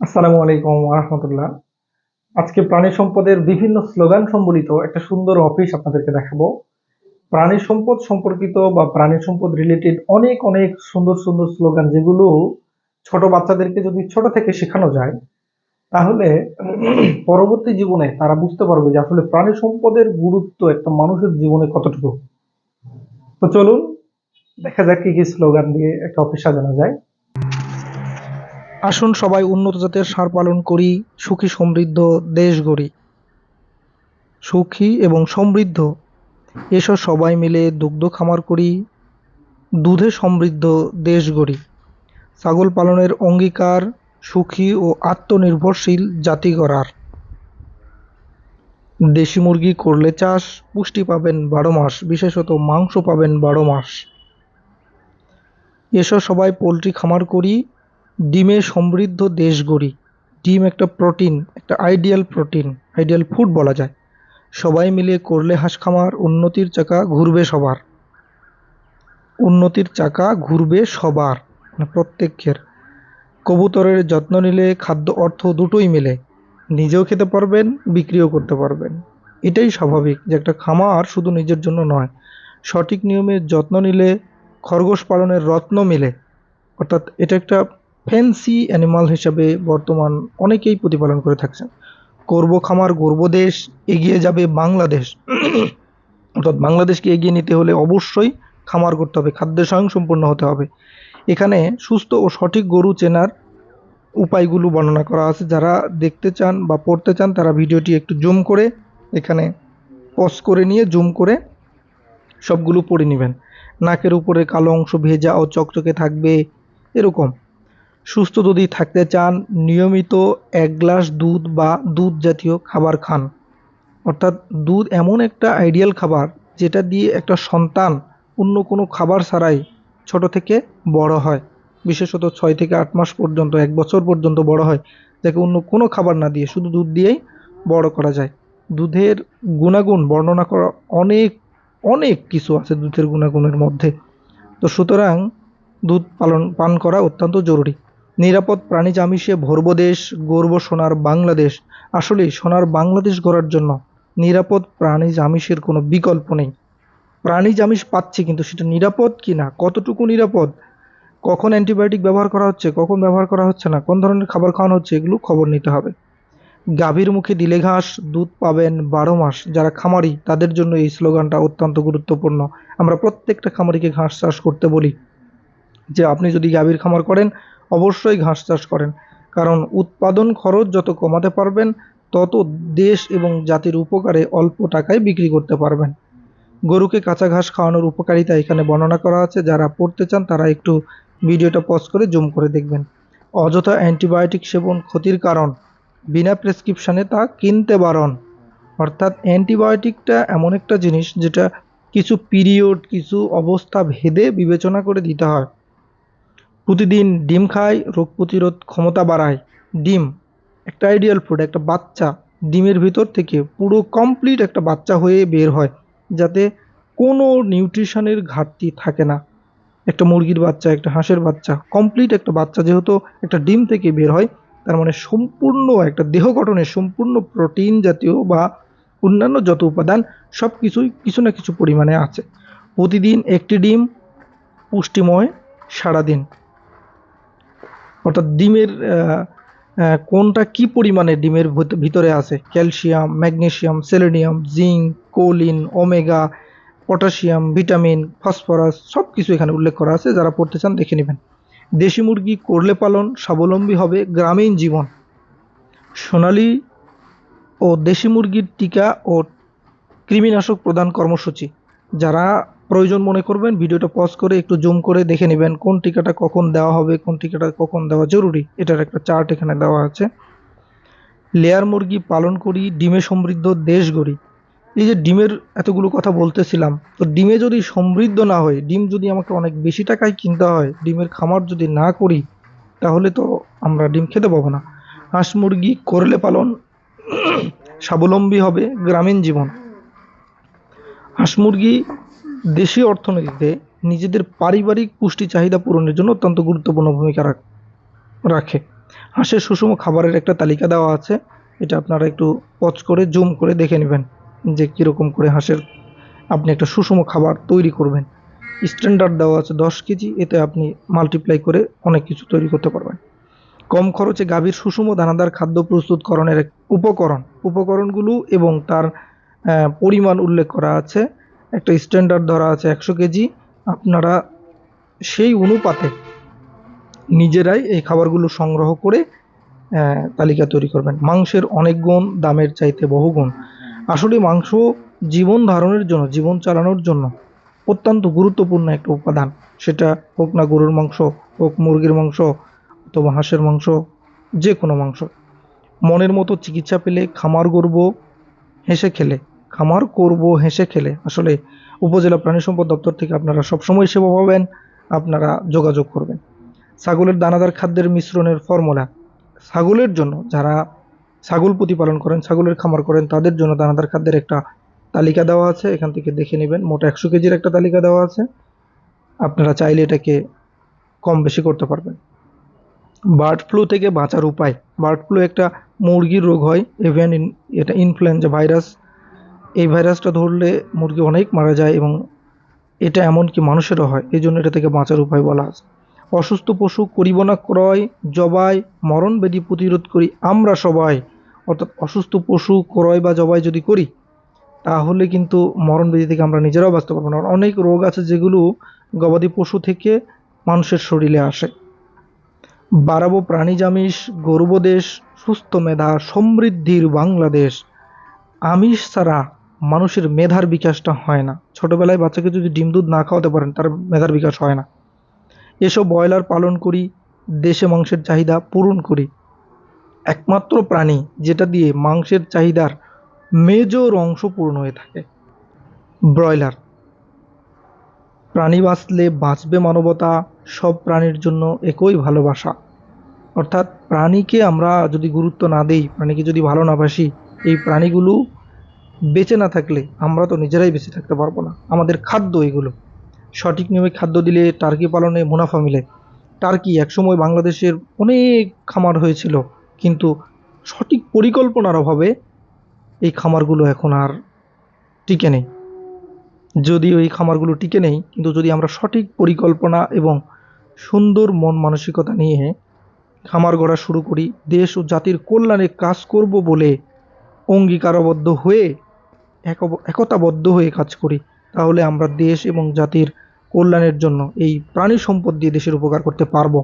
আসসালামু আলাইকুম রহমতুল্লাহ। আজকে প্রাণী সম্পদের বিভিন্ন স্লোগান সম্বলিত একটা সুন্দর অফিস আপনাদেরকে দেখাবো। প্রাণী সম্পদ সম্পর্কিত বা প্রাণী সম্পদ রিলেটেড অনেক অনেক সুন্দর সুন্দর স্লোগান যেগুলো ছোট বাচ্চাদেরকে যদি ছোট থেকে শেখানো যায়, তাহলে পরবর্তী জীবনে তারা বুঝতে পারবে যে আসলে প্রাণী সম্পদের গুরুত্ব একটা মানুষের জীবনে কতটুকু। তো চলুন, দেখা যাক কি কি স্লোগান দিয়ে একটা অফিস সাজানো যায়। আসুন সবাই উন্নত জাতের সার পালন করি, সুখী সমৃদ্ধ দেশ গড়ি। সুখী এবং সমৃদ্ধ, এসো সবাই মিলে দুগ্ধ খামার করি, দুধে সমৃদ্ধ দেশ গড়ি। ছাগল পালনের অঙ্গীকার সুখী ও আত্মনির্ভরশীল জাতি গড়ার। দেশি মুরগি করলে চাষ, পুষ্টি পাবেন বারো মাস, বিশেষত মাংস পাবেন বারো মাস। এসো সবাই পোলট্রি খামার করি ডিমে সমৃদ্ধ দেশ গড়ি। ডিম একটা প্রোটিন, একটা আইডিয়াল প্রোটিন, আইডিয়াল ফুড বলা যায়। সবাই মিলে করলে হাঁস খামার, উন্নতির চাকা ঘুরবে সবার। উন্নতির চাকা ঘুরবে সবার মানে প্রত্যেকের। কবুতরের যত্ন নিলে খাদ্য অর্থ দুটোই মিলে। নিজেও খেতে পারবেন, বিক্রিও করতে পারবেন। এটাই স্বাভাবিক যে একটা খামার শুধু নিজের জন্য নয়। সঠিক নিয়মে যত্ন নিলে খরগোশ পালনের রত্ন মিলে। অর্থাৎ এটা একটা ফ্যান্সি অ্যানিমাল হিসাবে বর্তমান অনেকেই প্রতিপালন করে থাকছেন। করব খামার, গর্ব দেশ, এগিয়ে যাবে বাংলাদেশ। অর্থাৎ বাংলাদেশকে এগিয়ে নিতে হলে অবশ্যই খামার করতে হবে, খাদ্য স্বয়ংসম্পূর্ণ হতে হবে। এখানে সুস্থ ও সঠিক গরু চেনার উপায়গুলো বর্ণনা করা আছে। যারা দেখতে চান বা পড়তে চান, তারা ভিডিওটি একটু জুম করে এখানে পজ করে নিয়ে জুম করে সবগুলো পড়ে নেবেন। নাকের উপরে কালো অংশ ভেজা ও চকচকে থাকবে, এরকম। সুস্থ যদি থাকতে চান, নিয়মিত এক গ্লাস দুধ বা দুধ জাতীয় খাবার খান। অর্থাৎ দুধ এমন একটা আইডিয়াল খাবার যেটা দিয়ে একটা সন্তান অন্য কোনো খাবার ছাড়াই ছোট থেকে বড় হয়। বিশেষত ছয় থেকে আট মাস পর্যন্ত, এক বছর পর্যন্ত বড় হয়। যাকে অন্য কোনো খাবার না দিয়ে শুধু দুধ দিয়েই বড় করা যায়। দুধের গুণাগুণ বর্ণনা করা অনেক অনেক কিছু আছে দুধের গুণাগুণের মধ্যে। তো সুতরাং দুধ পালন, পান করা অত্যন্ত জরুরি। নিরাপদ প্রাণীজ আমিষে ভরব দেশ, গর্ব সোনার বাংলাদেশ। আসলে সোনার বাংলাদেশ গড়ার জন্য নিরাপদ প্রাণীজ আমিষের কোনো বিকল্প নেই। প্রাণীজ আমিষ পাচ্ছি কিন্তু সেটা নিরাপদ কি না? কতটুকু নিরাপদ? কখন অ্যান্টিবায়োটিক ব্যবহার করা হচ্ছে? কখন ব্যবহার করা হচ্ছে না? কোন ধরনের খাবার খাওয়ানো হচ্ছে? এগুলো খবর নিতে হবে। গাভীর মুখে দিলে ঘাস, দুধ পাবেন বারো মাস। যারা খামারি, তাদের জন্য এই স্লোগানটা অত্যন্ত গুরুত্বপূর্ণ। আমরা প্রত্যেকটা খামারিকে ঘাস চাষ করতে বলি যে, আপনি যদি গাভীর খামার করেন অবশ্যই ঘাস চাষ করেন। কারণ উৎপাদন খরচ যত কমাতে পারবেন, তত দেশ এবং জাতির উপকারে অল্প টাকায় বিক্রি করতে পারবেন। গরুকে কাঁচা ঘাস খাওয়ানোর উপকারিতা এখানে বর্ণনা করা আছে। যারা পড়তে চান, তারা একটু ভিডিওটা পজ করে জুম করে দেখবেন। অযথা অ্যান্টিবায়োটিক সেবন ক্ষতির কারণ। বিনা প্রেসক্রিপশানে তা কিনতে বারণ। অর্থাৎ অ্যান্টিবায়োটিকটা এমন একটা জিনিস যেটা কিছু পিরিয়ড কিছু অবস্থা ভেদে বিবেচনা করে দিতে হয়। প্রতিদিন ডিম খায়, রোগ প্রতিরোধ ক্ষমতা বাড়ায়। ডিম, একটা আইডিয়াল ফুড একটা বাচ্চা। ডিমের ভিতর থেকে পুরো কমপ্লিট একটা বাচ্চা হয়ে বের হয়, যাতে কোনো নিউট্রিশনের ঘাটতি থাকে না। একটা মুরগির বাচ্চা, একটা হাঁসের বাচ্চা কমপ্লিট একটা বাচ্চা যেহেতু একটা ডিম থেকে বের হয়, তার মানে সম্পূর্ণ একটা দেহ গঠনের সম্পূর্ণ প্রোটিন জাতীয় বা অন্যান্য যত উপাদান সব কিছুই কিছু না কিছু পরিমাণে আছে। প্রতিদিন একটি ডিম পুষ্টিময় সারাদিন। অর্থাৎ ডিমের কোনটা কি পরিমাণে ডিমের ভিতরে আছে? Calcium magnesium selenium, zinc, choline, omega, potassium, vitamin, phosphorus সব কিছু এখানে উল্লেখ করা আছে। যারা পড়তে চান দেখে নেবেন। দেশি মুরগি করলে পালন স্বাবলম্বী হবে গ্রামীণ জীবন। সোনালি ও দেশি মুরগির টিকা ও কৃমিনাশক প্রদান কর্মসূচি। যারা প্রয়োজন মনে করবেন, ভিডিওটা পজ করে একটু জুম করে দেখে নেবেন কোন টিকাটা কখন দেওয়া হবে, কোন টিকাটা কখন দেওয়া জরুরি। এটার একটা চার্ট এখানে দেওয়া আছে। লেয়ার মুরগি পালন করি, ডিমে সমৃদ্ধ, দেশ গড়ি। এই যে ডিমের এতগুলো কথা বলতেছিলাম, তো ডিমে যদি সমৃদ্ধ না হয়, ডিম যদি আমাকে অনেক বেশি টাকায় কিনতে হয়, ডিমের খামার যদি না করি, তাহলে তো আমরা ডিম খেতে পাবো না। হাঁস মুরগি করলে পালন স্বাবলম্বী হবে গ্রামীণ জীবন। হাঁস মুরগি দেশীয় অর্থনীতিতে নিজেদের পারিবারিক পুষ্টি চাহিদা পূরণের জন্য অত্যন্ত গুরুত্বপূর্ণ ভূমিকা রাখে হাঁসের সুষম খাবারের একটা তালিকা দেওয়া আছে। এটা আপনারা একটু পজ করে, জুম করে দেখে নেবেন যে কীরকম করে হাঁসের আপনি একটা সুষম খাবার তৈরি করবেন। স্ট্যান্ডার্ড দেওয়া আছে দশ কেজি, এতে আপনি মাল্টিপ্লাই করে অনেক কিছু তৈরি করতে পারবেন। কম খরচে গাভীর সুষম দানাদার খাদ্য প্রস্তুতকরণের উপকরণ। উপকরণগুলো এবং তার পরিমাণ উল্লেখ করা আছে। একটা স্ট্যান্ডার্ড ধরা আছে একশো কেজি। আপনারা সেই অনুপাতে নিজেরাই এই খাবারগুলো সংগ্রহ করে তালিকা তৈরি করবেন। মাংসের অনেক গুণ, দামের চাইতে বহুগুণ আসলে মাংস জীবন ধারণের জন্য, জীবন চালানোর জন্য অত্যন্ত গুরুত্বপূর্ণ একটা উপাদান। সেটা হোক না গরুর মাংস, হোক মুরগির মাংস, অথবা হাঁসের মাংস যে কোনো মাংস। মনের মতো চিকিৎসা পেলে, খামার করব হেসে খেলে। খামার করব, হেসে খেলে। আসলে উপজেলা প্রাণী সম্পদ দপ্তর থেকে আপনারা সবসময় সেবা পাবেন, আপনারা যোগাযোগ করবেন। ছাগলের দানাদার খাদ্যের মিশ্রণের ফর্মুলা। ছাগলের জন্য যারা ছাগল প্রতিপালন করেন, ছাগলের খামার করেন, তাদের জন্য দানাদার খাদ্যের একটা তালিকা দেওয়া আছে। এখান থেকে দেখে নেবেন। মোট একশো কেজির একটা তালিকা দেওয়া আছে। আপনারা চাইলে এটাকে কম বেশি করতে পারবেন। বার্ড ফ্লু থেকে বাঁচার উপায়। বার্ড ফ্লু একটা মুরগির রোগ হয় এভিয়ান এটা ইনফ্লুয়েঞ্জা ভাইরাস এই ভাইরাসটা ধরলে মুরগি অনেক মারা যায় এবং এটা এমনকি মানুষেরও হয়, এই জন্য এটা থেকে বাঁচার উপায় বলা আছে। অসুস্থ পশু করিব না ক্রয়, জবাই, মরণ ব্যাধি প্রতিরোধ করি আমরা সবাই। অর্থাৎ অসুস্থ পশু ক্রয় বা জবাই যদি করি, তাহলে কিন্তু মরণ ব্যাধি থেকে আমরা নিজেরাও বাঁচতে পারব না। অনেক রোগ আছে যেগুলো গবাদি পশু থেকে মানুষের শরীরে আসে। বাড়াবো প্রাণী আমিষ গর্বদেশ সুস্থ মেধা, সমৃদ্ধির বাংলাদেশ। আমিষ ছাড়া মানুষের মেধার বিকাশটা হয় না। ছোটোবেলায় বাচ্চাকে যদি ডিম দুধ না খাওয়াতে পারেন, তার মেধার বিকাশ হয় না। এসব ব্রয়লার পালন করি, দেশে মাংসের চাহিদা পূরণ করি। একমাত্র প্রাণী যেটা দিয়ে মাংসের চাহিদার মেজর অংশ পূরণ হয়ে থাকে, ব্রয়লার। প্রাণী বাঁচলে বাঁচবে মানবতা, সব প্রাণীর জন্য একই ভালোবাসা। অর্থাৎ প্রাণীকে আমরা যদি গুরুত্ব না দেই, প্রাণীকে যদি ভালো না বাসি, এই প্রাণীগুলো বেঁচে না থাকলে আমরা তো নিজেরাই বেঁচে থাকতে পারব না। আমাদের খাদ্য এগুলো। সঠিক নিয়মে খাদ্য দিলে টার্কি পালনে মুনাফা মিলে। টার্কি একসময় বাংলাদেশের অনেক খামার হয়েছিল, কিন্তু সঠিক পরিকল্পনার অভাবে এই খামারগুলো এখন আর টিকে নেই। যদিও এই খামারগুলো টিকে নেই, কিন্তু যদি আমরা সঠিক পরিকল্পনা এবং সুন্দর মন মানসিকতা নিয়ে খামার গড়া শুরু করি, দেশ ও জাতির কল্যাণে কাজ করব বলে অঙ্গীকারবদ্ধ হয়ে একতাবদ্ধ হয়ে কাজ করি। তাহলে আমরা দেশ এবং জাতির কল্যাণের জন্য এই প্রাণী সম্পদ দিয়ে দেশের উপকার করতে পারব।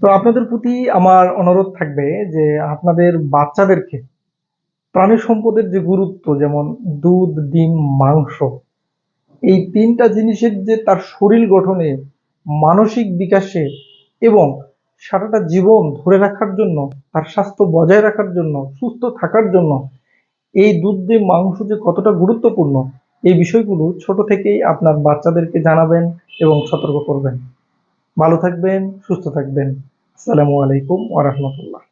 তো আপনাদের প্রতি আমার অনুরোধ থাকবে যে আপনাদের বাচ্চাদেরকে প্রাণী সম্পদের যে গুরুত্ব, যেমন দুধ, ডিম, মাংস, এই তিনটা জিনিসের যে তার শরীর গঠনে, মানসিক বিকাশে এবং সারাটা জীবন ধরে রাখার জন্য, তার স্বাস্থ্য বজায় রাখার জন্য, সুস্থ থাকার জন্য এই দুধ দিয়ে মাংস যে কতটা গুরুত্বপূর্ণ, এই বিষয়গুলো ছোট থেকেই আপনার বাচ্চাদেরকে জানাবেন এবং সতর্ক করবেন। ভালো থাকবেন, সুস্থ থাকবেন। আসসালামু আলাইকুম ওয়া রাহমাতুল্লাহ।